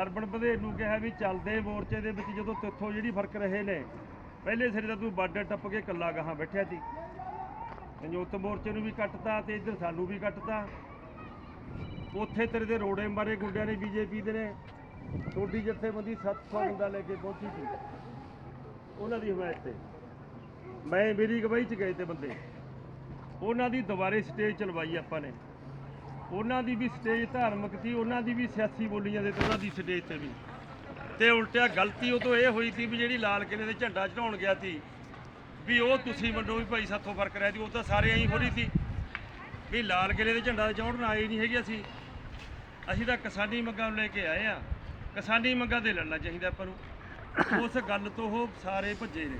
ਹਰਬਨ ਬਧੇਰ ਨੂੰ ਕਿਹਾ ਵੀ ਚੱਲਦੇ ਮੋਰਚੇ ਦੇ ਵਿੱਚ ਜਦੋਂ ਤਿੱਥੋਂ ਜਿਹੜੀ ਫ਼ਰਕ ਰਹੇ ਨੇ, ਪਹਿਲੇ ਸਿਰੇ ਤਾਂ ਤੂੰ ਬਾਰਡਰ ਟੱਪ ਕੇ ਕੱਲਾ ਗਾਹਾਂ ਬੈਠਿਆ ਸੀ। ਸੰਯੁਕਤ ਮੋਰਚੇ ਨੂੰ ਵੀ ਕੱਟਤਾ ਤੇ ਇੱਧਰ ਸਾਨੂੰ ਵੀ ਕੱਟਤਾ। ਉੱਥੇ ਤੇਰੇ ਦੇ ਰੋੜੇ ਮਾਰੇ ਗੁੰਡਿਆਂ ਨੇ ਬੀਜੇਪੀ ਦੇ ਨੇ। ਤੁਹਾਡੀ ਜਥੇਬੰਦੀ 700 ਗੁੰਡਾ ਲੈ ਕੇ ਪਹੁੰਚੀ ਸੀ। ਉਹਨਾਂ ਦੀ ਹਮਾਇਤ ਤੇ। ਮੈਂ ਮੇਰੀ ਅਗਵਾਈ ਚ ਗਏ ਤੇ ਬੰਦੇ। ਉਹਨਾਂ ਦੀ ਦੁਬਾਰੇ ਸਟੇਜ ਚਲਵਾਈ ਆਪਾਂ ਨੇ। ਉਹਨਾਂ ਦੀ ਵੀ ਸਟੇਜ ਧਾਰਮਿਕ ਸੀ, ਉਹਨਾਂ ਦੀ ਵੀ ਸਿਆਸੀ ਬੋਲੀਆਂ ਦੇ ਤੇ ਉਹਨਾਂ ਦੀ ਸਟੇਜ ਤੇ ਵੀ। ਤੇ ਉਲਟਿਆ ਗਲਤੀ ਉਹ ਤੋਂ ਇਹ ਹੋਈ ਸੀ ਵੀ ਜਿਹੜੀ ਲਾਲ ਕਿਲੇ ਦੇ ਝੰਡਾ ਚੜਾਉਣ ਗਿਆ ਸੀ, ਵੀ ਉਹ ਤੁਸੀਂ ਮੰਨੋ ਵੀ ਭਾਈ ਸਾਥੋਂ ਫ਼ਰਕ ਰਹਿ ਦੀ ਉਹ ਤਾਂ ਸਾਰੇ ਐਂ ਹੋ ਰਹੀ ਸੀ ਵੀ ਲਾਲ ਕਿਲੇ ਦੇ ਝੰਡਾ ਚੜਾਉਣ ਆਏ ਨਹੀਂ ਹੈਗੇ ਅਸੀਂ। ਅਸੀਂ ਤਾਂ ਕਿਸਾਨੀ ਮੰਗਾਂ ਨੂੰ ਲੈ ਕੇ ਆਏ ਆ ਕਿਸਾਨੀ ਮੰਗਾਂ ਤੇ ਲੜਨਾ ਚਾਹੀਦਾ ਆਪਾਂ ਨੂੰ। ਉਸ ਗੱਲ ਤੋਂ ਉਹ ਸਾਰੇ ਭੱਜੇ ਨੇ।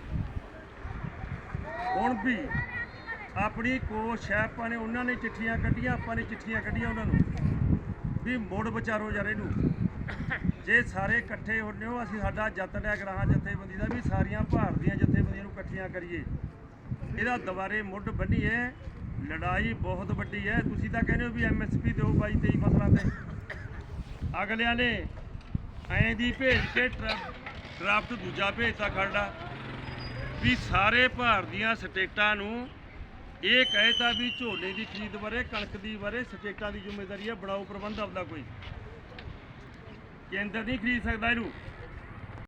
ਹੁਣ ਵੀ ਆਪਣੀ ਕੋਸ਼ ਹੈ, ਆਪਾਂ ਨੇ ਉਹਨਾਂ ਨੇ ਚਿੱਠੀਆਂ ਕੱਢੀਆਂ, ਆਪਾਂ ਨੇ ਚਿੱਠੀਆਂ ਕੱਢੀਆਂ ਉਹਨਾਂ ਨੂੰ। ਵੀ ਮੁੜ ਵਿਚਾਰੋ ਯਾਰ ਇਹਨੂੰ। ਜੇ ਸਾਰੇ ਇਕੱਠੇ ਹੁੰਦੇ ਹੋ, ਅਸੀਂ ਸਾਡਾ ਯਤਨ ਹੈ ਗ੍ਰਾਹਾਂ ਜਥੇਬੰਦੀ ਦਾ ਵੀ ਸਾਰੀਆਂ ਭਾਰਤ ਦੀਆਂ ਜਥੇਬੰਦੀਆਂ ਨੂੰ ਇਕੱਠੀਆਂ ਕਰੀਏ। ਇਹਦਾ ਦੁਬਾਰੇ ਮੁੱਢ ਬੰਨੀਏ। ਲੜਾਈ ਬਹੁਤ ਵੱਡੀ ਹੈ। ਤੁਸੀਂ ਤਾਂ ਕਹਿੰਦੇ ਹੋ ਵੀ ਐਮਐਸਪੀ ਦਿਓ 22 23 ਫਸਲਾਂ ਤੇ। ਅਗਲਿਆਂ ਨੇ ਐਂ ਦੀ ਭੇਜ ਕੇ ਟਰਾ- ਡਰਾਫਟ ਦੂਜਾ ਭੇਜਤਾ ਖਰੜਾ। ਵੀ ਸਾਰੇ ਭਾਰਤ ਦੀਆਂ ਸਟੇਟਾਂ ਨੂੰ ਇਹ ਕਹਿਤਾ ਵੀ ਝੋਨੇ ਦੀ ਖਰੀਦ ਬਾਰੇ, ਕਣਕ ਦੀ ਬਾਰੇ ਸਟੇਟਾਂ ਦੀ ਜ਼ਿੰਮੇਵਾਰੀ ਹੈ, ਬਣਾਓ ਪ੍ਰਬੰਧ ਆਪਦਾ ਕੋਈ। ਕੇਂਦਰ ਨਹੀਂ ਖਰੀਦ ਸਕਦਾ ਇਹਨੂੰ।